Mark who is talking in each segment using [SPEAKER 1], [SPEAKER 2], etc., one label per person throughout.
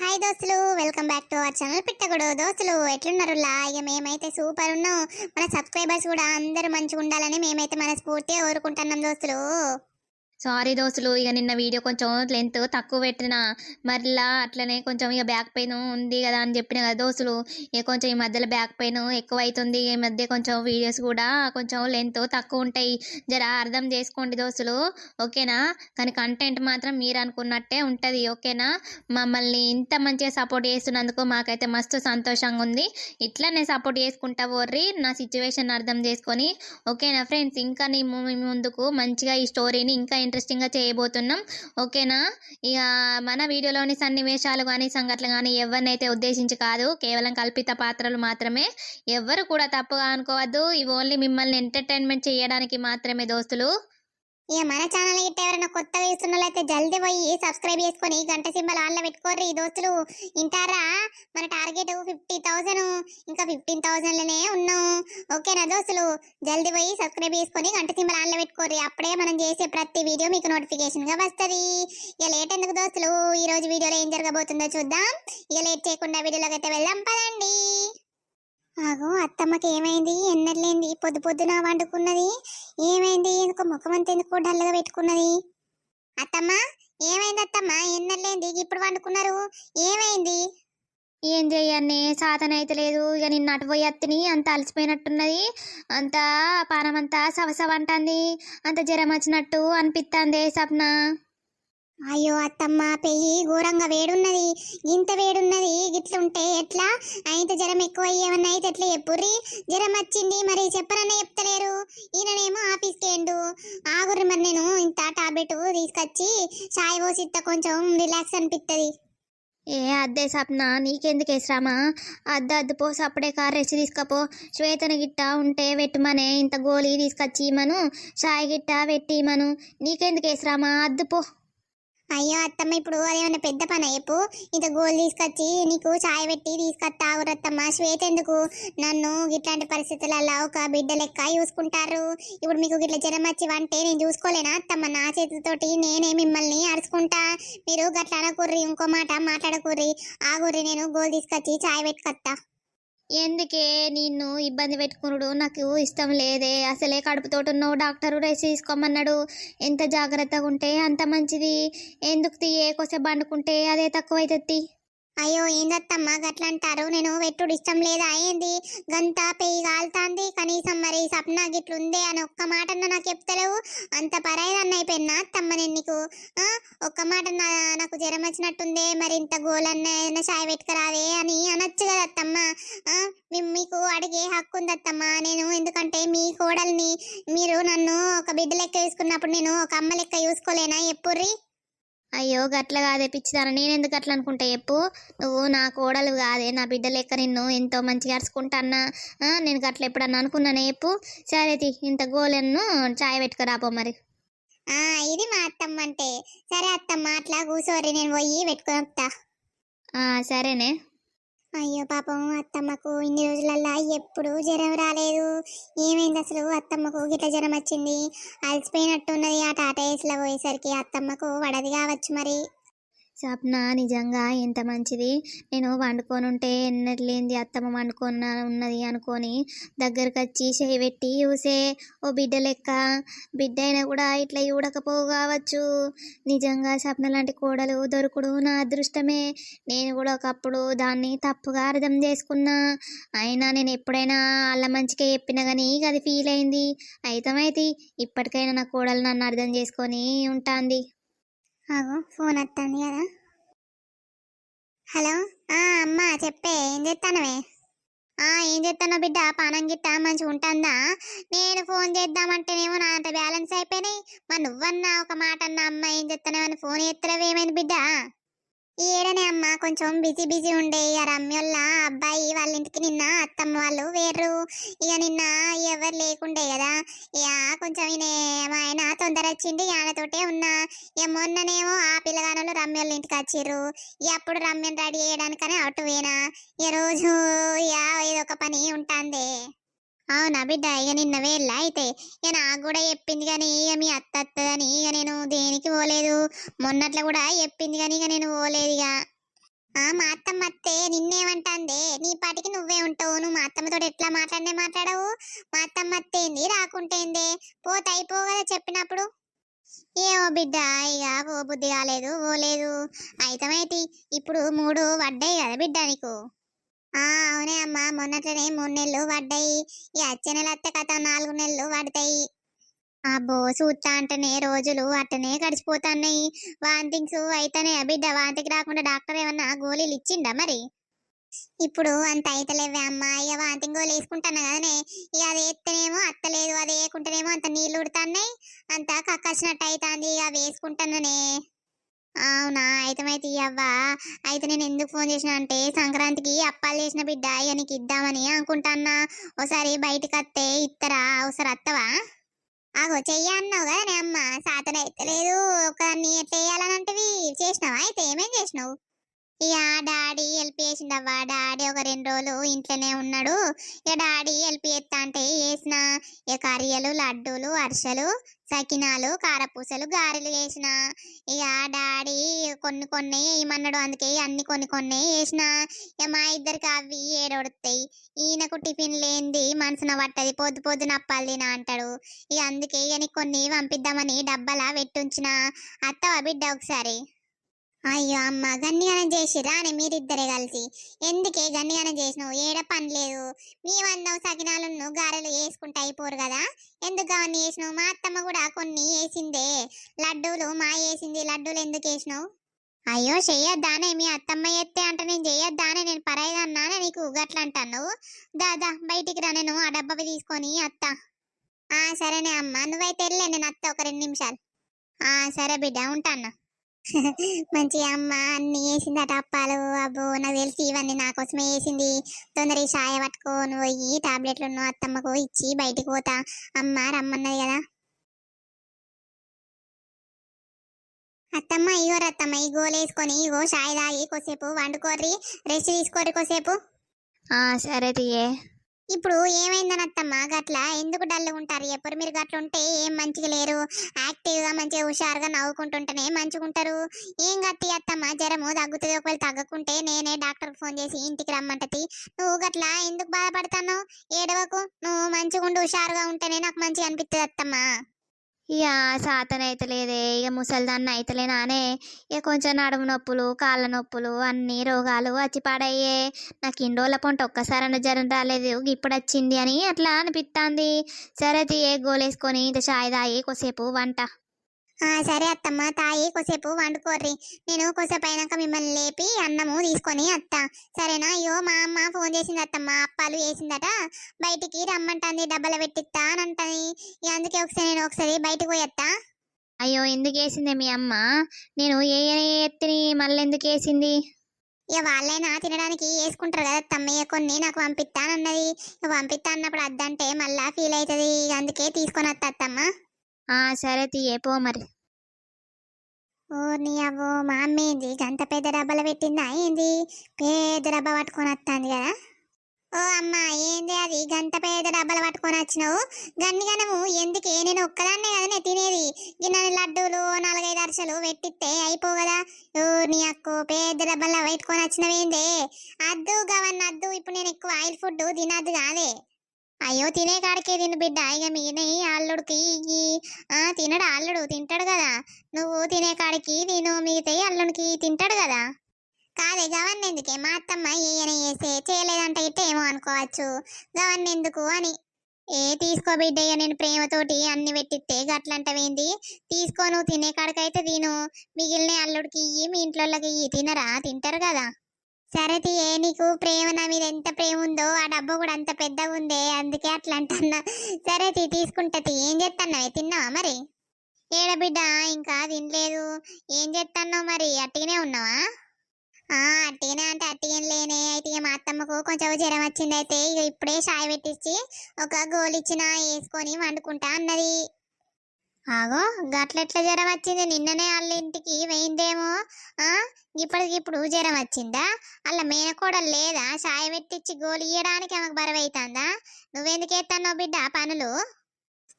[SPEAKER 1] Hi దోస్తులు welcome back to our channel పిట్టగుడు. దోస్తులు ఎట్లున్నారు ఇక మేమైతే సూపర్ ఉన్నాం. మన సబ్స్క్రైబర్స్ కూడా అందరూ మంచిగా ఉండాలని మేమైతే మన స్ఫూర్తిగా కోరుకుంటున్నాం దోస్తులు.
[SPEAKER 2] సారీ దోస్తులు ఇక నిన్న వీడియో కొంచెం లెంత్ తక్కువ పెట్టిన మరలా అట్లనే కొంచెం ఇక బ్యాక్ పెయిన్ ఉంది కదా అని చెప్పిన కదా దోస్తులు ఇక కొంచెం ఈ మధ్యలో బ్యాక్ పెయిన్ ఎక్కువ అవుతుంది ఈ మధ్య కొంచెం వీడియోస్ కూడా కొంచెం లెంత్ తక్కువ ఉంటాయి జర అర్థం చేసుకోండి దోస్తులు ఓకేనా? కానీ కంటెంట్ మాత్రం మీరు అనుకున్నట్టే ఉంటుంది ఓకేనా? మమ్మల్ని ఇంత మంచిగా సపోర్ట్ చేస్తున్నందుకు మాకైతే మస్తు సంతోషంగా ఉంది ఇట్లానే సపోర్ట్ చేసుకుంటా పోర్రి నా సిచ్యువేషన్ అర్థం చేసుకొని ఓకేనా ఫ్రెండ్స్ ఇంకా నీ ముందుకు మంచిగా ఈ స్టోరీని ఇంకా ఇంట్రెస్టింగ్గా చేయబోతున్నాం. ఓకేనా ఇక మన వీడియోలోని సన్నివేశాలు కానీ సంఘటనలు కానీ ఎవరినైతే ఉద్దేశించి కాదు కేవలం కల్పిత పాత్రలు మాత్రమే. ఎవ్వరు కూడా తప్పుగా అనుకోవద్దు. ఇవి ఓన్లీ మిమ్మల్ని ఎంటర్టైన్మెంట్ చేయడానికి మాత్రమే దోస్తులు.
[SPEAKER 1] ఇక మన ఛానల్ గిట్ట ఎవరైనా కొత్తగా చూస్తున్న వాళ్ళైతే జల్దీ పోయి సబ్స్క్రైబ్ చేసుకొని గంట సింబల్ ఆన్లో పెట్టుకోర్రి దోస్తులు. ఇంటారా మన టార్గెట్ ఫిఫ్టీ థౌసండ్ ఇంకా ఫిఫ్టీన్ థౌసండ్లోనే ఉన్నాం. ఓకేనా దోస్తులు? జల్దీ పోయి సబ్స్క్రైబ్ చేసుకొని గంట సింబల్ ఆన్లో పెట్టుకోర్రి. అప్పుడే మనం చేసే ప్రతి వీడియో మీకు నోటిఫికేషన్గా వస్తుంది. ఇక లేట్ ఎందుకు దోస్తులు? ఈ రోజు వీడియోలో ఏం జరగబోతుందో చూద్దాం. ఇక లేట్ చేయకుండా వీడియోలోకి అయితే వెళ్దాం. పదండి. ఆగో అత్తమ్మకి ఏమైంది? ఎన్నట్లేంది పొద్దు పొద్దున వండుకున్నది. ఏమైంది? ఎందుకు ముఖం అంత ఎందుకు డల్గా పెట్టుకున్నది. అత్తమ్మ ఏమైంది అత్తమ్మ? ఎన్నట్లేంది ఇప్పుడు వండుకున్నారు? ఏమైంది?
[SPEAKER 2] ఏం చెయ్యన్నే సాధన అయితే లేదు. ఇక నిన్న అటుపోయి అత్తిని అంత అలసిపోయినట్టున్నది. అంత పానం అంతా సవసవ అంటుంది. అంత జ్వరం వచ్చినట్టు అనిపిస్తుంది సప్న.
[SPEAKER 1] అయ్యో అత్తమ్మ పెయ్యి ఘోరంగా వేడున్నది. ఇంత వేడున్నది. గిట్లుంటే ఎట్లా? అయితే జ్వరం ఎక్కువ ఏమన్నా అయితే ఎట్లా చెప్పుర్రి. జ్వరం వచ్చింది మరి చెప్పనన్నా చెప్తలేరు. ఈయననేమో ఆఫీస్కి ఏండు ఆగుర్రి మరి నేను ఇంత టాబ్లెట్ తీసుకొచ్చి చాయ్ పోసి ఇత్త కొంచెం రిలాక్స్ అనిపిస్తుంది
[SPEAKER 2] ఏ అద్దే సప్న నీకెందుకు శ్రమ? అద్దు అద్దు పోసి అప్పుడే కార్ రెస్ట్ తీసుకపో. శ్వేతన గిట్ట ఉంటే వెట్టుమనే ఇంత గోళీ తీసుకొచ్చి ఇమను షాయి గిట్ట వెట్టి ఇమను నీకెందుకు వేసరామా అద్దు పో.
[SPEAKER 1] అయ్యో అత్తమ్మ ఇప్పుడు అదేమన్నా పెద్ద పని? చెప్పు. ఇంత గోల్ తీసుకొచ్చి నీకు చాయ్ పెట్టి తీసుకొస్తా ఆగురత్తమ్మ శ్వేత ఎందుకు? నన్ను ఇట్లాంటి పరిస్థితులలో ఒక బిడ్డ లెక్క చూసుకుంటారు. ఇప్పుడు మీకు గిట్ల జ్వరం వచ్చి వంటే నేను చూసుకోలేనా అత్తమ్మ? నా చేతులతోటి నేనే మిమ్మల్ని అరుచుకుంటా. మీరు గట్ల అనకుర్రి ఇంకో మాట మాట్లాడకుర్రి. ఆగుర్రి నేను గోల్ తీసుకొచ్చి చాయ్ పెట్టుకొస్తా.
[SPEAKER 2] ఎందుకే నిన్ను ఇబ్బంది పెట్టుకున్నాడు నాకు ఇష్టం లేదే. అసలే కడుపుతోటి ఉన్నావు డాక్టరు రెస్ట్ తీసుకోమన్నాడు. ఎంత జాగ్రత్తగా ఉంటే అంత మంచిది. ఎందుకు తీయే? కొసే వండుకుంటే అదే తక్కువ అవుతుంది
[SPEAKER 1] అయ్యో ఏందత్తమ్మ గట్ల అంటారు నేను వెట్టుడు ఇష్టం లేదా? ఏంది? గంత పెయ్యి కాలుతాంది కనీసం మరి సప్న గిట్లుందే అని ఒక్క మాట నాకు చెప్తలేవు. అంత పరాయిదన్న అయిపోయినా అత్తమ్మ నేను నీకు? ఒక్క మాట నా- నాకు జ్వరం వచ్చినట్టుందే. మరి ఇంత గోలన్న ఏదైనా చాయ్ పెట్టుకురాదే అని అనొచ్చు కదా అత్తమ్మ. మీకు అడిగే హక్కు ఉంది అత్తమ్మ నేను ఎందుకంటే మీ కోడల్ని మీరు నన్ను ఒక బిడ్డ లెక్క చూసుకున్నప్పుడు నేను ఒక అమ్మ లెక్క చూసుకోలేనా ఎప్పుర్రీ?
[SPEAKER 2] అయ్యో గట్ల కాదే పిచ్చిదాన నేను ఎందుకు అట్లా అనుకుంటా చెప్పు. నువ్వు నా కోడలు కాదే నా బిడ్డ లెక్క నిన్ను ఎంతో మంచిగా అరుచుకుంటానా ఆ, నేను గట్ల ఎప్పుడన్నా అనుకున్నానే చెప్పు. సరే తి ఇంత గోలెన్ను చాయ్ పెట్టుకురాపో మరి.
[SPEAKER 1] ఇది మా అత్తమ్మ అంటే సరే అత్తమ్మ అట్లా కూసోరి నేను పోయి పెట్టుకొని వస్తా
[SPEAKER 2] సరేనే.
[SPEAKER 1] అయ్యో పాపం అత్తమ్మకు ఇన్ని రోజులల్లా ఎప్పుడు జ్వరం రాలేదు. ఏమైంది అసలు? అత్తమ్మకు గిట్ల జ్వరం వచ్చింది. అలసిపోయినట్టున్నది ఆ టాటా ఏసులో పోయేసరికి అత్తమ్మకు వడది కావచ్చు మరి.
[SPEAKER 2] స్వప్న నిజంగా ఎంత మంచిది? నేను వండుకొని ఉంటే ఎన్నట్లేంది అత్తమ్మ వండుకొన్న ఉన్నది అనుకొని దగ్గరకు వచ్చి చేయి పెట్టి చూసే ఓ బిడ్డ లెక్క బిడ్డ అయినా కూడా ఇట్లా చూడకపోవు కావచ్చు. నిజంగా స్వప్న లాంటి కోడలు దొరుకుడు నా అదృష్టమే. నేను కూడా ఒకప్పుడు దాన్ని తప్పుగా అర్థం చేసుకున్నా. అయినా నేను ఎప్పుడైనా వాళ్ళ మంచిగా చెప్పినా కానీ అది ఫీల్ అయింది. అయితమైతే ఇప్పటికైనా నా కోడలు నన్ను అర్థం చేసుకొని ఉంటాంది.
[SPEAKER 1] ఆగు ఫోన్ వస్తుంది కదా. హలో? ఆ అమ్మ చెప్పే ఏం చేస్తానవే ఆ ఏం చేస్తానో బిడ్డ? పానం గిట్ట మంచిగా ఉంటుందా? నేను ఫోన్ చేద్దామంటేనేమో నా అంత బ్యాలెన్స్ అయిపోయినాయి. మరి నువ్వన్నా ఒక మాట అన్న అమ్మ ఏం చేస్తానేమని ఫోన్ ఎత్తలేవు బిడ్డ? ఏడనే అమ్మ కొంచెం బిజీ బిజీ ఉండే. ఇక రమ్యోళ్ళ అబ్బాయి వాళ్ళ ఇంటికి నిన్న అత్తమ్మ వాళ్ళు వేర్రు. ఇక నిన్న ఎవరు లేకుండే కదా. ఇక కొంచెం ఈయన మా ఆయన తొందర వచ్చింది ఆయనతోటే ఉన్నా. ఇక మొన్ననేమో ఆ పిల్లగానోళ్ళు రమ్యోళ్ళ ఇంటికి వచ్చిర్రు. ఇక అప్పుడు రమ్యను రెడీ చేయడానికనే అటు పోయినా. ఇక రోజు ఇక ఏదో ఒక పని ఉంటుంది. అవునా బిడ్డ ఇక నిన్న వేళ్ళ అయితే ఇక నాకు కూడా చెప్పింది కానీ ఇక మీ అత్త అత్తదని ఇక నేను దేనికి పోలేదు? మొన్నట్లో కూడా చెప్పింది కానీ ఇక నేను పోలేదు ఇక ఆ మా అత్తమ్మ అత్తే నిన్నేమంటాందే? నీ పాటికి నువ్వే ఉంటావు. నువ్వు మా అత్తమ్మతో ఎట్లా మాట్లాడినే మాట్లాడవు? మా అత్తమ్మ అత్తేంది రాకుంటేందే పోతే అయిపో కదా చెప్పినప్పుడు. ఏమో బిడ్డ ఇక ఓ బుద్ధి కాలేదు పోలేదు. అయితమైతే ఇప్పుడు మూడు పడ్డాయి కదా బిడ్డ నీకు. అవునే అమ్మా. మొన్నట్లనే మూడు నెలలు పడ్డాయి. ఈ వచ్చే నెల అత్తే కథ నాలుగు నెలలు పడతాయి. అబ్బో చూస్తా అంటేనే రోజులు అట్టనే గడిచిపోతున్నాయి. వాంతింగ్స్ అయితేనే బిడ్డ వాంతికి రాకుండా డాక్టర్ ఏమన్నా గోళీలు ఇచ్చిండా మరి? ఇప్పుడు అంత అయితలేవే అమ్మా. ఇక వాంతింగ్ గోళీ వేసుకుంటాను కదనే. ఇక అది ఎత్తనేమో అత్తలేదు అది వేయకుంటేనేమో అంత నీళ్ళు ఉడుతున్నాయి. అంత కక్కచ్చినట్టు అవుతుంది ఇక వేసుకుంటాననే అవునా? అయితమైతే అవ్వా. అయితే నేను ఎందుకు ఫోన్ చేసిన అంటే సంక్రాంతికి అప్పాలు చేసిన బిడ్డ ఇక నీకు ఇద్దామని అనుకుంటాన్నా. ఒకసారి బయటకు వస్తే ఇత్తరా? ఒకసారి అత్తవా? ఆగో చెయ్య అన్నావు కదా నే అమ్మ. సాతన. అయితే లేదు ఒక ఎట్లా చేయాలని అంటవి. చేసినావా? అయితే ఏమేం చేసినావు? ఇక డాడీ హెల్ప్ చేసిండవ్వా? డాడీ ఒక రెండు రోజులు ఇంట్లోనే ఉన్నాడు. ఇక డాడీ హెల్ప్ చేస్తా అంటే వేసిన ఇక కరియలు లడ్డూలు అరిసెలు సకినాలు కారపూసలు గారెలు వేసిన ఇక డాడీ కొన్ని కొన్ని ఏమన్నాడు అందుకే అన్ని కొన్ని కొన్ని వేసిన ఇక మా ఇద్దరికి అవి ఏడొడతాయి. ఈయనకు టిఫిన్ లేనిది మనసున పట్టది. పొద్దు పొద్దున అప్పాలు నా అంటాడు. ఇక అందుకే ఇక కొన్ని పంపిద్దామని డబ్బాలా పెట్టుంచిన. అత్తవా బిడ్డ ఒకసారి? అయ్యో అమ్మ గన్నిగానం చేసిరా అని మీరిద్దరే కలిసి. ఎందుకే గన్నిగానం చేసినావు? ఏడ పని లేదు. మీ మేమందం సకినాలను గారెలు వేసుకుంటే అయిపోరు కదా. ఎందుకు అవన్నీ వేసినావు? మా అత్తమ్మ కూడా కొన్ని వేసిందే. లడ్డూలు మా వేసింది లడ్డూలు ఎందుకు వేసినావు? అయ్యో చెయ్యొద్దానే మీ అత్తమ్మ ఎత్తే అంటే నేను చెయ్యొద్దానే నేను పరాయిదన్నానే నీకు ఉగట్ల అంటాను దాదా బయటికి రా నేను ఆ డబ్బవి తీసుకొని అత్త. ఆ సరేనే అమ్మ నువ్వైతే వెళ్ళే నేను అత్త ఒక రెండు నిమిషాలు. ఆ సరే బిడ్డ ఉంటాను మంచి అమ్మ అన్ని వేసింది అప్పాలు అబ్బో నాకు తెలిసి ఇవన్నీ నా కోసమే వేసింది. తొందర షాయ పట్టుకో పట్టుకొని పోయి టాబ్లెట్లు ఉన్న అత్తమ్మకు ఇచ్చి బయటికి పోతా. అమ్మ రమ్మన్నది కదా. అత్తమ్మ ఇగో రత్తమ్మ ఈ గోలేసుకొని ఇగో షాయ తాగి కొసేపు వండుకోర్రి రెస్ట్ తీసుకోర్రి కొసేపు
[SPEAKER 2] ఆ సరే తీయే.
[SPEAKER 1] ఇప్పుడు ఏమైందని అత్తమ్మ గట్ల ఎందుకు డల్ ఉంటారు? ఎప్పుడు మీరు గట్లా ఉంటే ఏం మంచిగా లేరు? యాక్టివ్గా మంచిగా హుషారుగా నవ్వుకుంటుంటేనే మంచిగా ఉంటారు ఏం గట్టి అత్తమ్మ? జ్వరము తగ్గుతుంది. ఒకవేళ తగ్గకుంటే నేనే డాక్టర్ ఫోన్ చేసి ఇంటికి రమ్మంటది. నువ్వు గట్లా ఎందుకు బాధపడతాను ఏడవకు. నువ్వు మంచిగా ఉండి హుషారుగా ఉంటేనే నాకు మంచిగా అనిపిస్తుంది అత్తమ్మ
[SPEAKER 2] ఇక సాతన అయితే ఇక ముసలిదాన్ని అయితలేనానే ఇక కొంచెం నడుము నొప్పులు కాళ్ళ నొప్పులు అన్ని రోగాలు వచ్చి పాడయ్యే. నాకు ఇన్ని రోజుల పంట ఒక్కసారైనా జ్వరం రాలేదు ఇప్పుడు వచ్చింది అని అట్లా అనిపిస్తుంది సరే తీయే గోలేసుకొని ఇంత చాయ్ తాగి కొద్దిసేపు వంట.
[SPEAKER 1] సరే అత్తమ్మ తాయి కొసేపు వండుకోర్రి. నేను కొసేపు అయినాక మిమ్మల్ని లేపి అన్నము తీసుకొని అత్త. సరేనా? అయ్యో మా అమ్మ ఫోన్ చేసింది అత్తమ్మ. అప్పాలు వేసిందట బయటికి రమ్మంటుంది డబ్బల పెట్టిస్తా అని అంటది. అందుకే ఒకసారి నేను ఒకసారి బయటకు పోయత్తా
[SPEAKER 2] అయ్యో ఎందుకు వేసిందే మీ అమ్మ? నేను ఏ ఎత్తిని మళ్ళీ ఎందుకు వేసింది?
[SPEAKER 1] ఇక వాళ్ళైనా తినడానికి వేసుకుంటారు కదా ఇక కొన్ని నాకు పంపిస్తానన్నది పంపిస్తా అన్నప్పుడు అద్దంటే మళ్ళా ఫీల్ అవుతుంది అందుకే తీసుకొని వస్తా అత్తమ్మ.
[SPEAKER 2] సరే తీయే పో మరి.
[SPEAKER 1] ఓ నీ అవ్వో మా అమ్మేంది గంత పెద్ద డబ్బాలు పెట్టిందా? ఏంది? పెద్ద డబ్బా పట్టుకొని వస్తుంది కదా. ఓ అమ్మ ఏంది అది? గంత పెద్ద డబ్బాలు పట్టుకొని వచ్చినావు? గన్నిగనము ఎందుకే? నేను ఒక్కదాన్నే కదనే తినేది. గిన్నె లడ్డూలు నాలుగైదు అరసలు పెట్టిస్తే అయిపో కదా. ఓ నీ అక్కు పెద్ద డబ్బాలో పెట్టుకొని వచ్చినవేందే? అద్దు గవన్ అద్దు. ఇప్పుడు నేను ఎక్కువ ఆయిల్ ఫుడ్ తినద్దు కాదే. అయ్యో తినే కాడికే తిను బిడ్డ. ఇక మీనే అల్లుడికి ఇయ్యి. ఆ తినడు అల్లుడు తింటాడు కదా. నువ్వు తినే కాడికి తిను మిగతాయి అల్లుడికి తింటాడు కదా. కాదే గవన్ ఎందుకే? మా అత్తమ్మ ఏయన చేసే చేయలేదంటే ఇట్ట ఏమో అనుకోవచ్చు. గవన్ ఎందుకు అని. ఏ తీసుకో బిడ్డయ్య నేను ప్రేమతోటి అన్ని పెట్టిస్తే గట్లంటవేంది? తీసుకో నువ్వు తినే కాడికైతే తిను. మిగిలిన అల్లుడికి ఇయ్యి మీ ఇంట్లోకి ఇయ్యి తినరా? తింటారు కదా. సరే ఏ నీకు ప్రేమ? నా మీద ఎంత ప్రేమ ఉందో ఆ డబ్బు కూడా అంత పెద్దగా ఉందే అందుకే అట్లా అంటున్నా. సరే తీ తీసుకుంటా తీ. ఏం చేస్తున్నావు తిన్నావా మరి? ఏడబిడ్డ ఇంకా తినలేదు. ఏం చేస్తున్నావు మరి? అట్టిగానే ఉన్నావా? ఆ అట్టిగానే అంటే అట్టిగా లేనే. అయితే మా అత్తమ్మకు కొంచెం జ్వరం వచ్చింది అయితే ఇక ఇప్పుడే చాయ్ పెట్టించి ఒక గోలిచ్చిన వేసుకొని వండుకుంటా అన్నది. ఆగో గట్లెట్ల జ్వరం వచ్చింది? నిన్ననే వాళ్ళ ఇంటికి పోయిందేమో ఇప్పుడు ఇప్పటికిప్పుడు జ్వరం వచ్చిందా? అలా మేనకోడలు లేదా? సాయ పెట్టించి గోలు ఇయ్యడానికి ఆమెకు బరవైతుందా? నువ్వెందుకు ఎత్తానో బిడ్డ పనులు?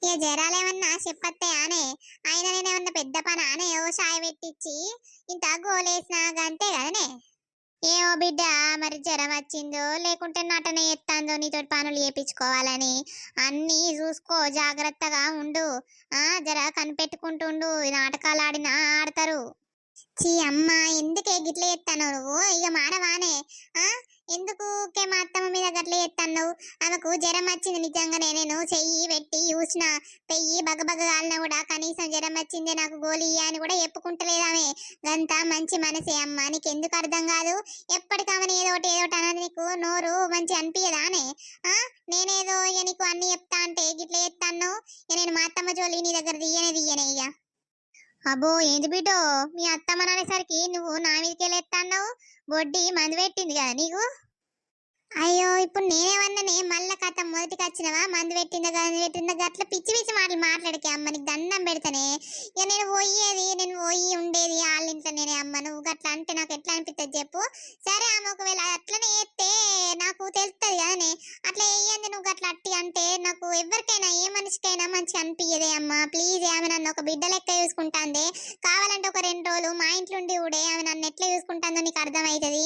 [SPEAKER 1] ఇక జ్వరాలేమన్నా చెప్పత్తే ఆనే ఆయన నేనేమన్నా పెద్ద పని ఆనే ఓ సాయ పెట్టించి ఇంత గోలేసినా అంతే కదనే? ఏమో బిడ్డ మరి జ్వరం వచ్చిందో లేకుంటే నటన ఎత్తాందో నీతో పనులు చేపించుకోవాలని. అన్నీ చూసుకో జాగ్రత్తగా ఉండు. ఆ జర కనిపెట్టుకుంటుండు నాటకాలు ఆడినా ఆడతారు. చీ అమ్మ ఎందుకే గిట్ల ఎత్తాను నువ్వు? ఇక మానవానే ఆ? ఎందుకు ఊకే మా అత్తమ్మ మీద గట్ల ఎత్తన్నావు ఆమెకు జ్వరం వచ్చింది నిజంగానే. నేను చెయ్యి పెట్టి చూసిన. పెయ్యి బగబగ కాలినా కూడా కనీసం జ్వరం వచ్చిందే నాకు గోలియ్యా అని కూడా చెప్పుకుంటలేదామే గంతా మంచి మనసే అమ్మ. నీకు ఎందుకు అర్థం కాదు? ఎప్పటికమని ఏదో ఒకటి ఏదో ఒకటి అన్నది నీకు నోరు మంచి అనిపించదానే ఆ? నేనేదో ఇక నీకు అన్ని చెప్తా అంటే గిట్ల ఎత్తాను ఇక నేను మా అత్తమ్మ జోలి నీ దగ్గర దియ్యనే దియ్యనే ఇక అబ్బో ఏంది బిడ్డో? మీ అత్తమ్మ అనేసరికి నువ్వు నా మీదకి వెళ్ళేస్తాన్నావు బొడ్డి మందు పెట్టింది కదా నీకు? అయ్యో ఇప్పుడు నేనేమన్నానే మళ్ళా కథ మొదటికి వచ్చినవా? మందు పెట్టిందా గది పెట్టిందా? గట్ల పిచ్చి పిచ్చి మాటలు మాట్లాడకే అమ్మ నీకు దండం పెడతానే. ఇక నేను పోయేది నేను పోయి ఉండేది వాళ్ళ ఇంట్లో నేనే అమ్మ. నువ్వు గట్లా అంటే నాకు ఎట్లా అనిపిస్తుంది చెప్పు. సరే ఆమె ఒకవేళ అట్లనే ఎత్తే నాకు తెలుస్తుంది కదనే. అట్లా వేయండి నువ్వు గట్లా అట్టి అంటే నాకు ఎవరికైనా ఏ మనిషికైనా మంచిగా అనిపించదే అమ్మ. ప్లీజ్ ఆమె నన్ను ఒక బిడ్డ లెక్క చూసుకుంటాందే. కావాలంటే ఒక రెండు రోజులు మా ఇంట్లో ఉండి కూడా ఆమె నన్ను ఎట్లా చూసుకుంటాందో నీకు అర్థమవుతుంది?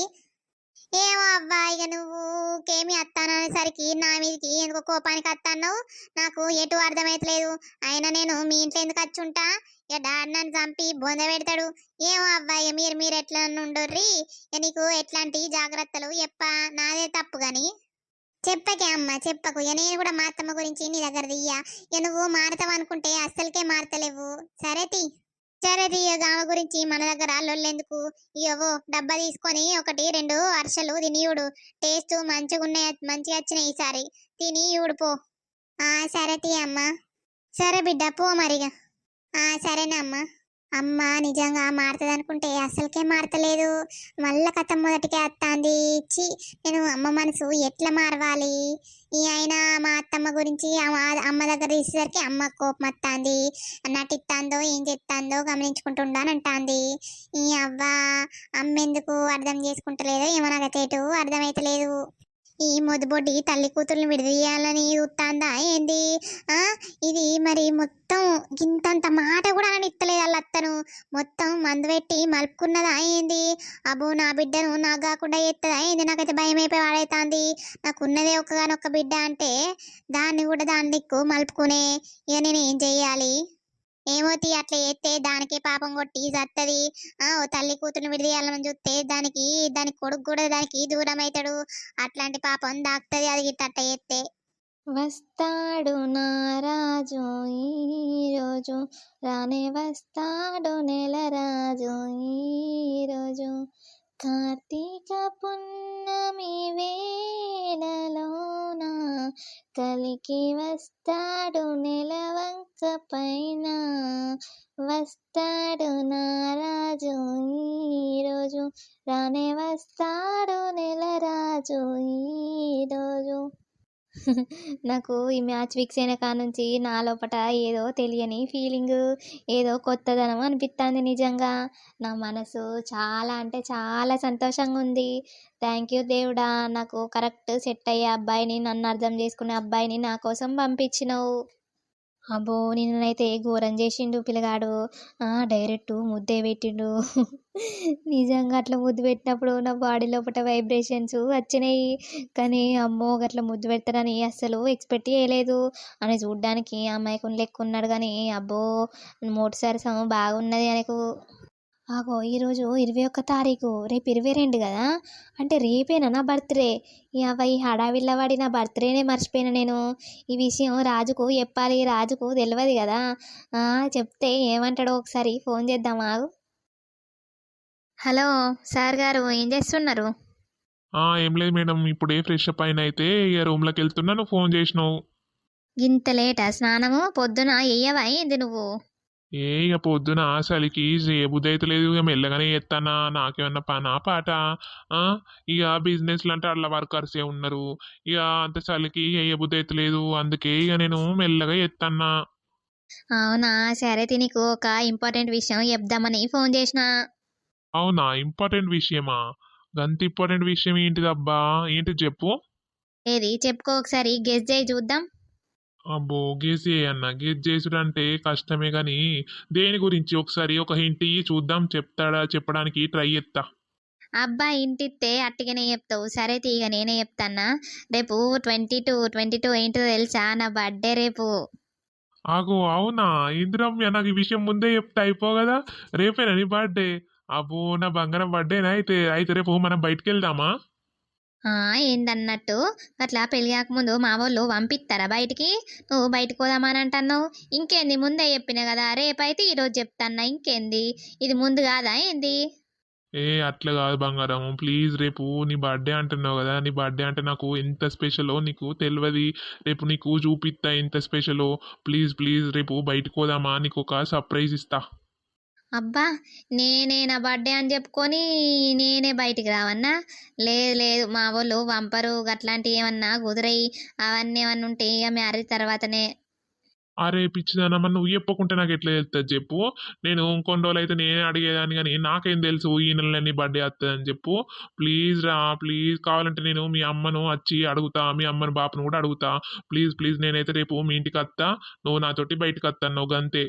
[SPEAKER 1] ఏమో అవ్వా ఇక నువ్వు కేమి అత్తాననేసరికి నా మీదకి ఎందుకో కోపానికి అత్తాన్నావు? నాకు ఎటు అర్థమైతలేదు. అయినా నేను మీ ఇంట్లో ఎందుకు వచ్చుంటా ఇక డాడీ నన్ను చంపి బొంద పెడతాడు. ఏమో అబ్బాయి మీరు మీరు ఎట్లా ఉండర్రి. ఇక నీకు ఎట్లాంటి జాగ్రత్తలు చెప్ప? నాదే తప్పు కానీ చెప్పకే అమ్మ చెప్పకు. ఇక నేను కూడా మా అత్తమ్మ గురించి నీ దగ్గర దియ్యా. ఇక నువ్వు మారతావు అనుకుంటే అస్సలకే మారతలేవు. సరే తీ సరే తీ ఆమె గురించి మన దగ్గర లొల్లెందుకు ఇవ్వో డబ్బా తీసుకొని ఒకటి రెండు అరసలు తినియుడు. టేస్ట్ మంచిగా ఉన్నాయి మంచిగా వచ్చినాయి ఈసారి. తిని ఇవుడు పో. సరే తీ అమ్మా. సరే బిడ్డ పో మరిగా. ఆ సరేనా అమ్మా అమ్మ నిజంగా మారుతుంది అనుకుంటే అసలుకే మారతలేదు. మళ్ళా కథ మొదటికే వస్తాంది ఇచ్చి నేను అమ్మ మనసు ఎట్లా మారవాలి? ఈ అయినా మా అత్తమ్మ గురించి అమ్మ- దగ్గర తీసేసరికి అమ్మ కోపం వస్తుంది నటిస్తాందో ఏం చెప్తాందో గమనించుకుంటుండానంటాంది ఈ అవ్వ అమ్మ ఎందుకు అర్థం చేసుకుంటలేదో ఏమో నాకు అర్థమైతలేదు. ఈ మొదబొడ్డి తల్లి కూతుర్ని విడదీయాలని చూస్తాందా ఏంది? ఇది మరి మొత్తం ఇంతంత మాట కూడా ఇత్తలేదు వాళ్ళ అత్తను. మొత్తం మందు పెట్టి మలుపుకున్నదా ఏంది? అబ్బో నా బిడ్డను నాకు కాకుండా ఎత్తదా ఏంది? నాకైతే భయం అయిపోయి వాడైతుంది నాకున్నదే ఒక్కగానొక్క బిడ్డ అంటే దాన్ని కూడా దాన్ని ఎక్కువ మలుపుకునే. ఇక నేను ఏం చెయ్యాలి? ఏమోతి అట్లా చేస్తే దానికి పాపం కొట్టి చత్తది. ఆ ఓ తల్లి కూతురుని విడదీయాలని చూస్తే దానికి దాని కొడుకు కూడా దానికి దూరం అవుతాడు. అట్లాంటి పాపం దాక్తది అది గిట్ట అట్ట చేస్తే.
[SPEAKER 2] వస్తాడు నారాజు ఈరోజు రానే వస్తాడు నెల రాజు ఈరోజు కార్తీక పున్నమి వేళలోన కలికి వస్తాడు నెలవంక పైన. వస్తాడు నారాజు ఈరోజు. రానే వస్తాడు నెలరాజు ఈరోజు. నాకు ఈ మ్యాచ్ ఫిక్స్ అయిన కాడ నుంచి నా లోపట ఏదో తెలియని ఫీలింగ్ ఏదో కొత్తదనం అనిపిస్తుంది నిజంగా. నా మనసు చాలా అంటే చాలా సంతోషంగా ఉంది. థ్యాంక్ యూ దేవుడా నాకు కరెక్ట్ సెట్ అయ్యే అబ్బాయిని నన్ను అర్థం చేసుకునే అబ్బాయిని నా కోసం పంపించినావు. అబ్బో నిన్నైతే ఘోరం చేసిండు పిల్లగాడు. డైరెక్ట్ ముద్దే పెట్టిండు. నిజంగా అట్లా ముద్దు పెట్టినప్పుడు నా బాడీ లోపల వైబ్రేషన్స్ వచ్చినాయి. కానీ అమ్మో అట్లా ముద్దు పెడతారని అస్సలు ఎక్స్పెక్ట్ చేయలేదు. అని చూడ్డానికి అమ్మాయికుని లెక్క ఉన్నాడు కానీ అబ్బో మోటిసారి సమ బాగున్నది ఆయనకు. ఆగో ఈరోజు ఇరవై ఒక్క తారీఖు రేపు ఇరవై రెండు కదా? అంటే రేపేనా నా బర్త్డే. ఈ అవ్వ ఈ హడావిల్ల వాడి నా బర్త్డేనే మర్చిపోయినా నేను. ఈ విషయం రాజుకు చెప్పాలి రాజుకు తెలియదు కదా? చెప్తే ఏమంటాడో ఒకసారి ఫోన్ చేద్దాం ఆగు. హలో సార్ గారు ఏం చేస్తున్నారు?
[SPEAKER 3] ఏం లేదు మేడం ఇప్పుడే ఫ్రెష్ అప్ అయిన అయితే ఇక రూమ్లోకి వెళ్తున్నా నువ్వు ఫోన్ చేసినావు.
[SPEAKER 2] ఇంత లేటా? స్నానము పొద్దున ఎయ్యవా ఏంది నువ్వు?
[SPEAKER 3] ఏ ఇక పొద్దున చలికి బుద్ధి అయితే లేదు ఇక మెల్లగానే ఎత్తానా నాకేమన్నా పనా పాట? ఇక బిజినెస్లు అంటే అట్లా వర్కర్సే ఉన్నారు. ఇక అంత చలికి ఏ బుద్ధి అయితే లేదు. అందుకే ఇక నేను మెల్లగా ఎత్తన్నా
[SPEAKER 2] అవునా? సరే నీకు ఒక ఇంపార్టెంట్ విషయం చెప్దామని ఫోన్ చేసిన.
[SPEAKER 3] అవునా? ఇంపార్టెంట్ విషయమా? గంత ఇంపార్టెంట్ విషయం ఏంటిదబ్బా? ఏంటి చెప్పు.
[SPEAKER 2] ఏది? చెప్పుకో ఒకసారి. గెస్ చేయి చూద్దాం.
[SPEAKER 3] అబ్బో గేస్ అన్న. గేస్ చేసుడు అంటే కష్టమే కానీ దేని గురించి? ఒకసారి ఒక హింట్ ఇయ్యి చూద్దాం. చెప్తాడా చెప్పడానికి ట్రై చేస్తా
[SPEAKER 2] అబ్బా ఇంటిస్తే అట్టిగానే చెప్తావు. సరే తీగ నేనే చెప్తాన్నా. రేపు ట్వంటీ టూ ట్వంటీ టూ ఏంటో తెలుసా? నా బర్త్డే రేపు.
[SPEAKER 3] ఆగో అవునా? ఇందిరమ్య నాకు ఈ విషయం ముందే చెప్తే అయిపో కదా? రేపేనా నీ బర్త్డే? అబ్బో నా బంగారం బర్త్డేనా అయితే? అయితే రేపు మనం బయటికి వెళ్దామా?
[SPEAKER 2] ఏందన్నట్టు? అట్లా పెళ్ళి కాకముందు మా వాళ్ళు పంపిస్తారా బయటికి? నువ్వు బయటకు పోదామని అంటున్నావు. ఇంకేంది? ముందే చెప్పిన కదా. రేపైతే ఈరోజు చెప్తాన్నా. ఇంకేంది? ఇది ముందు కాదా ఏంది?
[SPEAKER 3] ఏ అట్లా కాదు బంగారం ప్లీజ్ రేపు నీ బర్త్డే అంటున్నావు కదా. నీ బర్త్డే అంటే నాకు ఎంత స్పెషలో నీకు తెలియదు రేపు నీకు చూపిస్తా ఎంత స్పెషలో. ప్లీజ్ ప్లీజ్ రేపు బయటకు పోదామా? నీకు ఒక సర్ప్రైజ్ ఇస్తా.
[SPEAKER 2] అబ్బా నేనే నా బర్త్డే అని చెప్పుకొని నేనే బయటికి రావన్నా? లేదు లేదు మా వాళ్ళు పంపరు అట్లాంటివి ఏమన్నా కుదిరయి అవన్నీ ఏమన్నా ఉంటే ఇక మ్యారేజ్ తర్వాతనే.
[SPEAKER 3] అరే పిచ్చిదానమ్మ నువ్వు చెప్పకుంటే నాకు ఎట్లా తెలుస్తుంది చెప్పు. నేను ఇంకొన్ని రోజులు అయితే నేనే అడిగేదాన్ని కానీ నాకేం తెలుసు ఈ నెల నీ బర్త్డే వస్తుందని చెప్పు. ప్లీజ్ రా ప్లీజ్. కావాలంటే నేను మీ అమ్మను వచ్చి అడుగుతా మీ అమ్మను బాపను కూడా అడుగుతా. ప్లీజ్ ప్లీజ్ నేనైతే రేపు మీ ఇంటికి వస్తా నువ్వు నాతోటి బయటకు వస్తాను నువ్వు గంతే.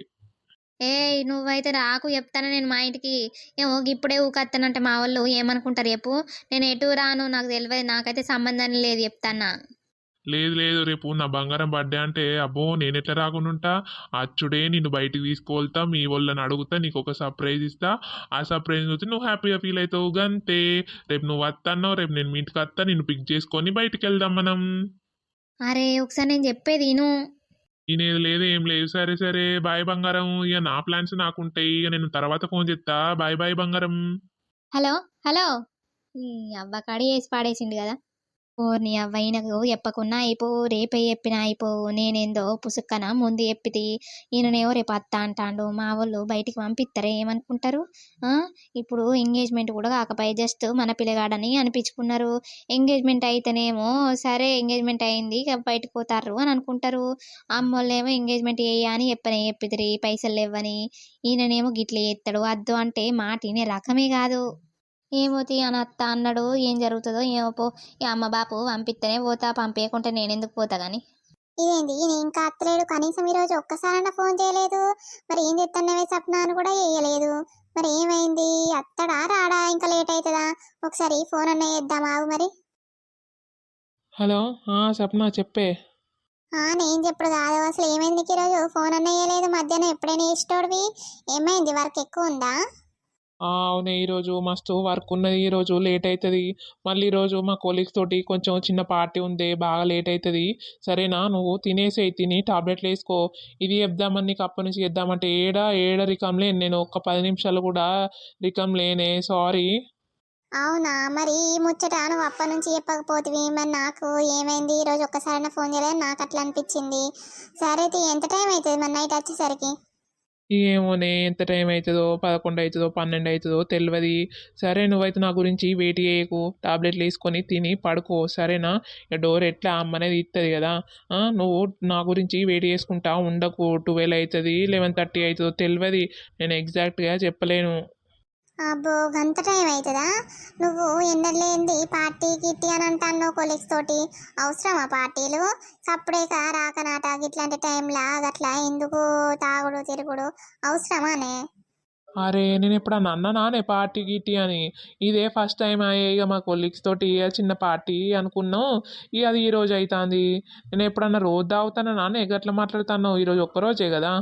[SPEAKER 2] ఏయ్ నువ్వైతే రాకు చెప్తాను నేను మా ఇంటికి. ఏమో ఇప్పుడే ఊకత్తానంటే మా వాళ్ళు. ఏమనుకుంటారు చెప్పు. నేను ఎటు రాను నాకు తెలియదు నాకైతే సంబంధం లేదు చెప్తానా
[SPEAKER 3] లేదు లేదు. రేపు నా బంగారం బర్త్డే అంటే అబ్బో నేను ఎట్లా రాకుండా ఉంటా అచ్చుడే నిన్ను బయటికి తీసుకువెళ్తా. మీ వాళ్ళని అడుగుతా నీకు ఒక సర్ప్రైజ్ ఇస్తా. ఆ సర్ప్రైజ్ చూసి నువ్వు హ్యాపీగా ఫీల్ అవుతావు గంతే. రేపు నువ్వు వస్తాన్నావు రేపు నేను మీ ఇంటికి వస్తా నిన్ను పిక్ చేసుకొని బయటికి వెళ్దాం మనం.
[SPEAKER 2] అరే ఒకసారి నేను చెప్పేది విను.
[SPEAKER 3] ఈయనేది లేదు ఏం లేదు. సరే సరే బాయ్ బంగారం. ఇక నా ప్లాన్స్ నాకు ఉంటాయి ఇక నేను తర్వాత ఫోన్ చేస్తా బాయ్ బాయ్ బంగారం.
[SPEAKER 2] Hello hello. ఈ అవ్వ కడి వేసి పాడేసిండు కదా. ఓర్ని అవ్వ ఈయనకు చెప్పకున్నా అయిపో రేపే చెప్పినా అయిపో నేనేందో పుసుక్కన ముందు చెప్పితి ఈయననేమో రేపు అత్త అంటాండు. మా వాళ్ళు బయటికి పంపిస్తారే ఏమనుకుంటారు? ఆ? ఇప్పుడు ఎంగేజ్మెంట్ కూడా కాకపోయే జస్ట్ మన పిల్లగాడని అనిపించుకున్నారు. ఎంగేజ్మెంట్ అయితేనేమో సరే ఎంగేజ్మెంట్ అయింది బయటకు పోతారు అని అనుకుంటారు. అమ్మోళ్ళేమో ఎంగేజ్మెంట్ చేయ అని చెప్పని చెప్పితిరి పైసలు లేవని ఈయననేమో గిట్ల చేస్తాడు వద్దు అంటే మాట రకమే కాదు. ఏమోతి అని అత్త అన్నాడు ఏం జరుగుతుందో ఏమో పో. ఈ అమ్మ బాపు పంపిస్తేనే పోతా పంపించకుంటే నేను ఎందుకు పోతా గాని.
[SPEAKER 1] ఇదేంటి ఈయన ఇంకా అత్తలేడు కనీసం ఈరోజు ఒక్కసారైనా ఫోన్ చేయలేదు. మరి ఏం చెప్తానవే సప్న అని కూడా చేయలేదు మరి ఏమైంది? అత్తడా రాడా? ఇంకా లేట్ అవుతుందా ఒకసారి ఫోన్ అన్న చేద్దాం ఆగు మరి.
[SPEAKER 3] హలో సప్న చెప్పే.
[SPEAKER 1] ఆ నేను చెప్పుడు కాదు. అసలు ఏమైంది నీకు ఈరోజు? ఫోన్ అన్న చేయలేదు. మధ్యాహ్నం ఎప్పుడైనా ఇష్టోడివి ఏమైంది? వర్క్ ఎక్కువ ఉందా?
[SPEAKER 3] అవునే ఈరోజు మస్తు వర్క్ ఉన్నది ఈరోజు లేట్ అవుతుంది మళ్ళీ ఈరోజు మా కొలీగ్స్ తోటి కొంచెం చిన్న పార్టీ ఉంది బాగా లేట్ అవుతుంది సరేనా నువ్వు తినేసే తిని టాబ్లెట్లు వేసుకో. ఇది చెప్దామని నీకు అప్పటి నుంచి చేద్దామంటే ఏడ ఏడ రికం లేను నేను ఒక్క పది నిమిషాలు కూడా రికం లేనే సారీ
[SPEAKER 1] అవునా మరి ఈ ముచ్చట నువ్వు అప్పటి నుంచి చెప్పకపోతివి మరి నాకు ఏమైంది? ఈరోజు ఒక్కసారైనా ఫోన్ చేయలేదు నాకు అట్లా అనిపించింది. సరే ఎంత టైం అవుతుంది మరి నైట్ వచ్చేసరికి?
[SPEAKER 3] ఏమోనే ఎంత టైం అవుతుందో పదకొండు అవుతుందో పన్నెండు అవుతుందో తెలియదు సరే నువ్వైతే నా గురించి వెయిట్ చేయకు. టాబ్లెట్లు వేసుకొని తిని పడుకో. సరేనా? డోర్ ఎట్లా అమ్మనేది ఇస్తుంది కదా. నువ్వు నా గురించి వెయిట్ చేసుకుంటా ఉండకు. ట్వెల్వ్ అవుతుంది లెవెన్ థర్టీ అవుతుందో తెలియదు నేను ఎగ్జాక్ట్గా చెప్పలేను.
[SPEAKER 1] అబ్బో గంత టైం అవుతుందా నువ్వు ఎన్నలేంది పార్టీ గిట్టి అని అంటాను కొలీగ్స్ తోటి. అవసరమా పార్టీలు? సప్పుడేక రాకనాట ఇట్లాంటి టైంలా అట్లా ఎందుకు తాగుడు తిరుగుడు? అవసరమానే
[SPEAKER 3] అరే నేను ఎప్పుడన్నా అన్నా పార్టీ గిట్టి అని? ఇదే ఫస్ట్ టైం అయ్యే ఇక మా కొలీగ్స్ తోటి చిన్న పార్టీ అనుకున్నాం ఇక అది ఈరోజు అవుతుంది నేను ఎప్పుడన్నా రోజు తాగుతానా నాన్న ఎగట్లా మాట్లాడుతాను ఈరోజు ఒక్కరోజే కదా?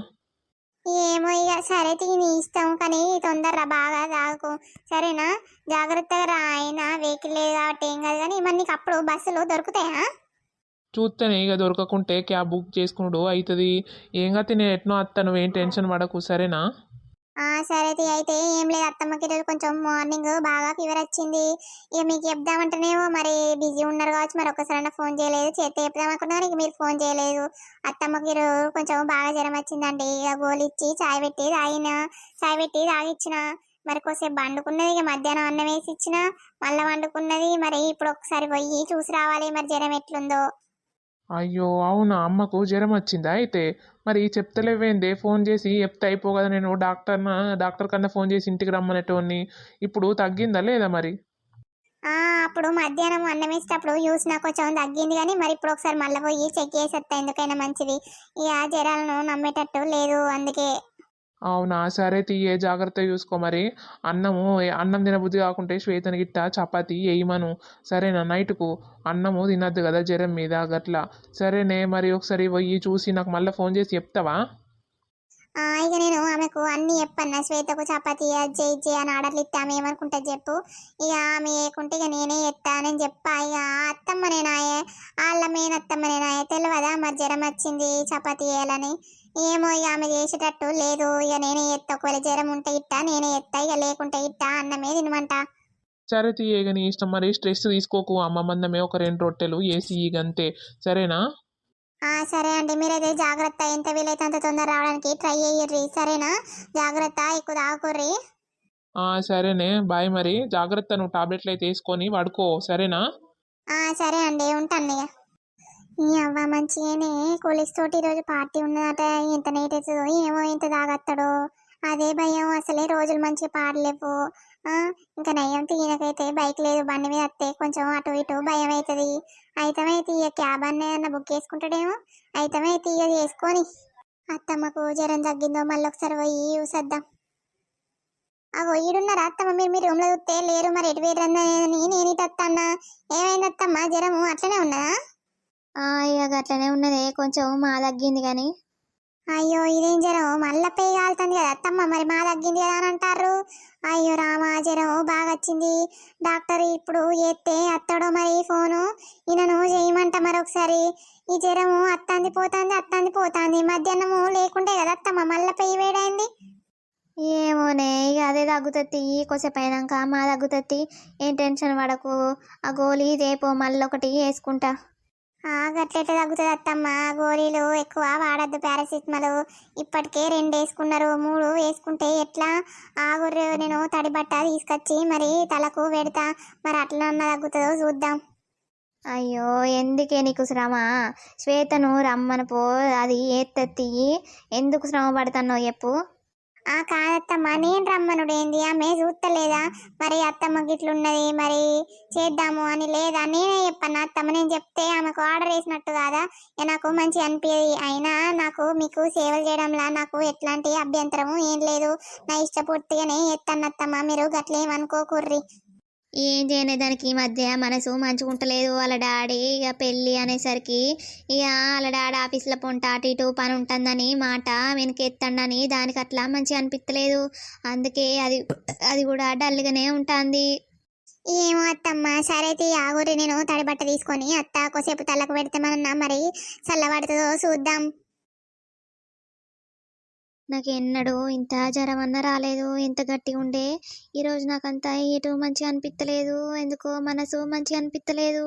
[SPEAKER 1] ఏమో ఇక సరే తిని ఇస్తాం కానీ తొందరరా బాగా తాగు. సరేనా? జాగ్రత్తగా రా అయినా వెహికల్ లేదు కాబట్టి ఏం కాదు కానీ మరి నీకు అప్పుడు బస్సులు దొరుకుతాయా?
[SPEAKER 3] చూస్తేనే ఇక దొరకకుంటే క్యాబ్ బుక్ చేసుకున్నాడు అవుతుంది. ఏం కాదు నేను ఎట్నో అత్త నువ్వేం టెన్షన్ పడకు సరేనా?
[SPEAKER 1] సరే అయితే ఏం లేదు అత్తమ్మకి ఈరోజు కొంచెం మార్నింగ్ బాగా ఫీవర్ వచ్చింది. ఇక మీకు చెప్దామంటేనేమో మరి బిజీ ఉన్నారు కావచ్చు మరి ఒక్కసారి ఫోన్ చేయలేదు. చేస్తే చెప్దామనుకున్నారు ఇక మీరు ఫోన్ చేయలేదు. అత్తమ్మకి ఈరోజు కొంచెం బాగా జ్వరం వచ్చిందండి. ఇక గోలు ఇచ్చి చాయ్ పెట్టి తాగిన చాయ్ పెట్టి తాగిచ్చిన. మరి కొద్దిసేపు వండుకున్నది ఇక మధ్యాహ్నం అన్నం వేసి ఇచ్చిన. మళ్ళీ వండుకున్నది మరి ఇప్పుడు ఒకసారి పోయి చూసి రావాలి మరి జ్వరం ఎట్లుందో.
[SPEAKER 3] అయ్యో అవునా? అమ్మకు జ్వరం వచ్చిందా అయితే? మరి చెప్తలేవేందే? ఫోన్ చేసి చెప్తే అయిపో కదా నేను డాక్టర్ డాక్టర్ కన్నా ఫోన్ చేసి ఇంటికి రమ్మనేటోని ఇప్పుడు తగ్గిందా లేదా మరి?
[SPEAKER 1] అప్పుడు మధ్యాహ్నం అన్నం వేసేటప్పుడు చూసినా కొంచెం తగ్గింది కానీ మరి ఇప్పుడు ఒకసారి మళ్ళీ పోయి చెక్ చేసేస్తా ఎందుకైనా మంచిది. ఈ ఆ జ్వరాలను నమ్మేటట్టు లేదు అందుకే
[SPEAKER 3] అవునా? సరే తీయే జాగ్రత్త చూసుకో మరి. అన్నము అన్నం తినబుద్ధి కాకుంటే శ్వేతని గిట్ట చపాతి వేయమను సరేనా? నైట్కు అన్నము తినద్దు కదా జ్వరం మీద గట్లా. సరేనే మరి ఒకసారి పోయి చూసి నాకు మళ్ళీ ఫోన్ చేసి చెప్తావా?
[SPEAKER 1] ఇక నేను ఆమెకు అన్ని చెప్పన్నా. శ్వేతకు చపాతి జై జై అని ఆర్డర్లు ఇస్తే ఆమె ఏమనుకుంటుంది చెప్పు. ఇక ఆమె వేయకుంటే ఇక నేనే ఎత్తానని చెప్పా. ఇక అత్తమ్మ నేనాయే వాళ్ళ మెయిన్ అత్తమ్మ నేనాయే తెలియదా మరి జ్వరం వచ్చింది చపాతి వేయాలని ఏమో ఇక ఆమె చేసేటట్టు లేదు. ఇక నేనే ఎత్తా. ఒకవేళ జ్వరం ఉంటే ఇట్టా నేనే ఎత్తా. ఇక లేకుంటే ఇట్టా అన్నమే తినమంటా.
[SPEAKER 3] సరే తీయే నీ ఇష్టం. మరి స్ట్రెస్ తీసుకోకు. అమ్మ మందమే ఒక రెండు రొట్టెలు వేసి ఇగంతే సరేనా?
[SPEAKER 1] ఆ సరే అండి. మీరైతే జాగ్రత్త. ఎంత వీలైతే అంత తొందర రావడానికి ట్రై అయ్యిర్రి సరేనా? జాగ్రత్త. ఎక్కువ తాగుర్రి
[SPEAKER 3] ఆ, సరేనే. బాయ్ మరి. జాగ్రత్త. నువ్వు టాబ్లెట్లు అయితే వేసుకొని పడుకో. సరేనా?
[SPEAKER 1] ఆ సరే అండి. ఉంటాను ఇక. ఈ అవ్వ మంచిగానే కొలీస్ తోటి ఈరోజు పార్టీ ఉన్నదట ఎంత నైట్ అవుతుందో ఏమో ఎంత తాగత్తాడో అదే భయం అసలే రోజులు మంచిగా పాడలేవు. ఇంకా నయం తీయనకైతే బైక్ లేదు బండి మీద వస్తే కొంచెం అటు ఇటు భయం అవుతుంది అయితే ఈ క్యాబ్ అన్న బుక్ చేసుకుంటాడేమో? అయితమే ఇక చేసుకొని అత్తమ్మకు జ్వరం తగ్గిందో మళ్ళీ ఒకసారి పోయి చూసేద్దాం. అగో ఈడున్నారా అత్తమ్మ? మీరు మీ రూమ్లో చూస్తే లేరు మరి ఎటు వేరని నేను ఇటు వస్తానా ఏమైంది అత్తమ్మ? జ్వరము అట్లనే ఉన్నదా?
[SPEAKER 2] ఇక అట్లనే ఉన్నదే. కొంచెం మా తగ్గింది కానీ
[SPEAKER 1] అయ్యో ఇదేం జ్వరం మళ్ళా పేయి కాలుతుంది కదా అత్తమ్మ. మరి మా తగ్గింది కదా అని అంటారు అయ్యో రామా జ్వరం బాగా వచ్చింది డాక్టర్ ఇప్పుడు ఎత్తే అత్తడో మరి ఫోను. ఈయనను చేయమంట మరి ఒకసారి ఈ జ్వరము అత్తంది పోతుంది అత్తంది పోతుంది. మధ్యాహ్నము లేకుంటే కదా అత్తమ్మ. మళ్ళా పెయ్యి వేడైంది.
[SPEAKER 2] ఏమోనే ఇక అదే తగ్గుతుంది. కొద్దిసేపు అయినాక మా తగ్గుతుంది. ఏం టెన్షన్ పడకు. ఆ గోళీ రేపు మళ్ళీ ఒకటి వేసుకుంటా.
[SPEAKER 1] ఆ తగ్గుతుంది అత్తమ్మ? గోళీలు ఎక్కువ వాడద్దు పారాసిటమాల్. ఇప్పటికే రెండు వేసుకున్నారు. మూడు వేసుకుంటే ఎట్లా? ఆగుర్రు నేను తడి బట్ట తీసుకొచ్చి మరి తలకు పెడతా. మరి అట్లా తగ్గుతుందో చూద్దాం.
[SPEAKER 2] అయ్యో ఎందుకే నీకు శ్రమ? శ్వేతను రమ్మను పో అది ఏ ఎందుకు శ్రమ పడుతున్నావు చెప్పు.
[SPEAKER 1] ఆ కాదత్తమ్మ నేను రమ్మనుడు ఏంది ఆమె చూస్తలేదా మరి అత్తమ్మ గిట్లున్నది మరి చేద్దాము అని లేదా? నేనే చెప్పాను అత్తమ్మ నేను చెప్తే ఆమెకు ఆర్డర్ వేసినట్టు కాదా? నాకు మంచి అనిపించేది అయినా నాకు మీకు సేవలు చేయడంలా నాకు ఎట్లాంటి అభ్యంతరము ఏం లేదు. నా ఇష్టపూర్తిగానే ఎత్తాను అత్తమ్మ మీరు గట్లేమనుకోకుర్రి.
[SPEAKER 2] ఏం చేయనే దానికి ఈ మధ్య మనసు మంచుకుంటలేదు వాళ్ళ డాడీ. ఇక పెళ్ళి అనేసరికి ఇక వాళ్ళ డాడీ ఆఫీస్లో పొంట అటు ఇటు పని ఉంటుందని మాట వెనకెత్తండని దానికి అట్లా మంచిగా అనిపించలేదు అందుకే అది అది కూడా డల్గానే ఉంటుంది.
[SPEAKER 1] ఏమో అత్తమ్మ సరే తీ ఆగురి నేను తడి బట్ట తీసుకొని అత్త కొసేపు తలకు పెడతామన్నా మరి చల్లబడుతుందో చూద్దాం.
[SPEAKER 2] నాకు ఎన్నడూ ఇంత జ్వరం అన్న రాలేదు ఎంత గట్టిగా ఉండే. ఈరోజు నాకంతా ఎటు మంచిగా అనిపించలేదు ఎందుకో మనసు మంచిగా అనిపించలేదు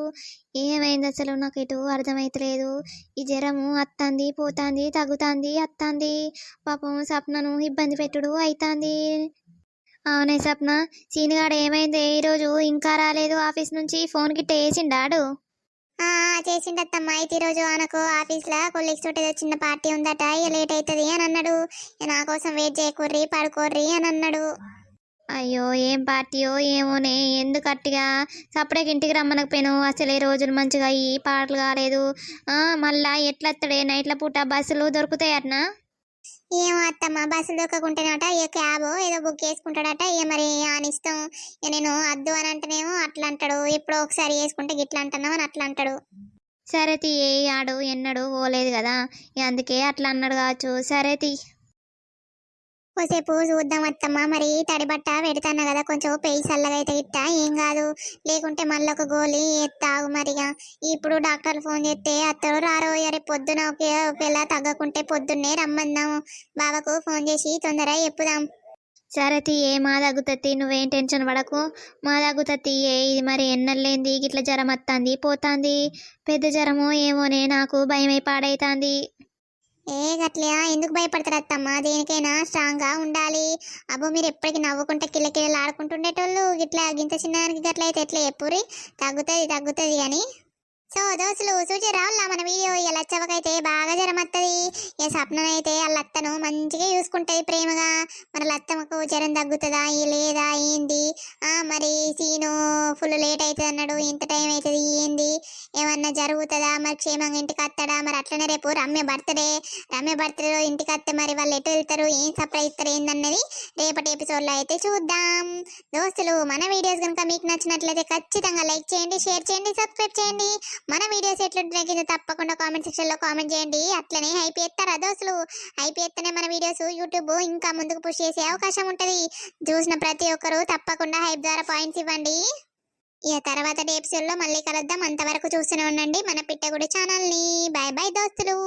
[SPEAKER 2] ఏమైంది అసలు నాకు ఎటు అర్థమైతలేదు. ఈ జ్వరము అత్తంది పోతాంది తగ్గుతాంది అత్తంది. పాపం సప్నను ఇబ్బంది పెట్టుడు అవుతాంది అవునే సప్న సీనిగాడు ఏమైంది? ఈరోజు ఇంకా రాలేదు ఆఫీస్ నుంచి ఫోన్ గిట్ట వేసిండాడు
[SPEAKER 1] చేసిండత్తమ్మ. అయితే ఈరోజు ఆనకు ఆఫీస్లో కొలీగ్స్ తోటి చిన్న పార్టీ ఉందట. ఇక లేట్ అవుతుంది అని అన్నాడు. నా కోసం వెయిట్ చేయకుర్రి పడుకోర్రి అని అన్నాడు.
[SPEAKER 2] అయ్యో ఏం పార్టీయో ఏమోనే. ఎందుకు అట్టిగా? సపరేట్ ఇంటికి రమ్మనకపోయాను? అసలు ఈ రోజులు మంచిగా ఈ పాటలు కాలేదు. మళ్ళా ఎట్లా నైట్ల పూట బస్సులు దొరుకుతాయి
[SPEAKER 1] ఏమో అత్తమ్మ బస్సు దొక్కకుంటేనట ఏ క్యాబ్ ఏదో బుక్ చేసుకుంటాడట ఇక మరి ఆయన ఇష్టం ఇక నేను అద్దు అని అంటేనేమో అట్లా అంటాడు ఎప్పుడో ఒకసారి వేసుకుంటే గిట్లా అంటున్నావు అని అట్లా అంటాడు.
[SPEAKER 2] సరే తీ ఏ ఆడు ఎన్నడు పోలేదు కదా అందుకే అట్లా అన్నాడు కావచ్చు. సరే తీ.
[SPEAKER 1] కొసేపు చూద్దాం అత్తమ్మ. మరి తడిబట్ట పెడతాను కదా కొంచెం పెయి చల్లగా అయితే ఇట్ట? ఏం కాదు. లేకుంటే మళ్ళీ ఒక గోళీ ఎత్తాగు మరిగా. ఇప్పుడు డాక్టర్ ఫోన్ చేస్తే అత్తడు రారో రేపు పొద్దున ఒకే ఒకవేళ తగ్గకుంటే పొద్దున్నే రమ్మందాము బాబాకు ఫోన్ చేసి తొందరగా చెప్పుదాం.
[SPEAKER 2] సరే తీ ఏ మా తగ్గుతుంది నువ్వేం టెన్షన్ పడకు. మా తగ్గుతుంది ఏ ఇది మరి ఎన్నెళ్ళేంది గిట్ల జ్వరం వస్తుంది పోతుంది. పెద్ద జ్వరమో ఏమోనే నాకు భయమై పాడైతుంది.
[SPEAKER 1] ఏ గట్లే ఎందుకు భయపడతారు అత్తమ్మ? దేనికైనా స్ట్రాంగ్గా ఉండాలి. అబ్బో మీరు ఎప్పటికీ నవ్వుకుంటే కిల్ల కిల్లలు ఆడుకుంటుండేటోళ్ళు. గిట్లా గింత చిన్నదానికి గట్లయితే ఎట్లా చెప్పురి తగ్గుతుంది తగ్గుతుంది అని. సో దోస్తులు సూచి రావాల మన వీడియో లచ్చవకైతే బాగా జ్వరం ఏ ఇక అయితే వాళ్ళ అత్తను మంచిగా చూసుకుంటది ప్రేమగా. మన లత్తమ్మకు జ్వరం తగ్గుతుందా? ఈ లేదా? ఏంది? ఆ మరి సీను ఫుల్ లేట్ అవుతుంది అన్నాడు. ఇంత టైం అవుతుంది ఏంది? ఏమన్నా జరుగుతుందా? మరి క్షేమంగా ఇంటికి వస్తాడా? మరి అట్లనే రేపు రమ్య బర్త్డే రమ్య బర్త్డే ఇంటికి వస్తే మరి వాళ్ళు ఎటు వెళ్తారు? ఏం సర్ప్రైజ్ ఇస్తారు? ఏందన్నది రేపటి ఎపిసోడ్లో అయితే చూద్దాం. దోస్తులు మన వీడియోస్ కనుక మీకు నచ్చినట్లయితే ఖచ్చితంగా లైక్ చేయండి షేర్ చేయండి సబ్స్క్రైబ్ చేయండి. మన వీడియోస్ ఎట్లుంటున్నాయి కింద తప్పకుండా కామెంట్ సెక్షన్లో కామెంట్ చేయండి. అట్లనే హైప్ ఎత్తారా దోస్తులు హైప్ ఎత్తనే మన వీడియోస్ యూట్యూబ్ ఇంకా ముందుకు పుష్ చేసే అవకాశం ఉంటుంది. చూసిన ప్రతి ఒక్కరు తప్పకుండా హైప్ ద్వారా పాయింట్స్ ఇవ్వండి. ఇక తర్వాత ఎపిసోడ్లో మళ్ళీ కలుద్దాం. అంతవరకు చూస్తూనే ఉండండి మన పిట్టగుడి ఛానల్ని. బాయ్ బాయ్ దోస్తులు.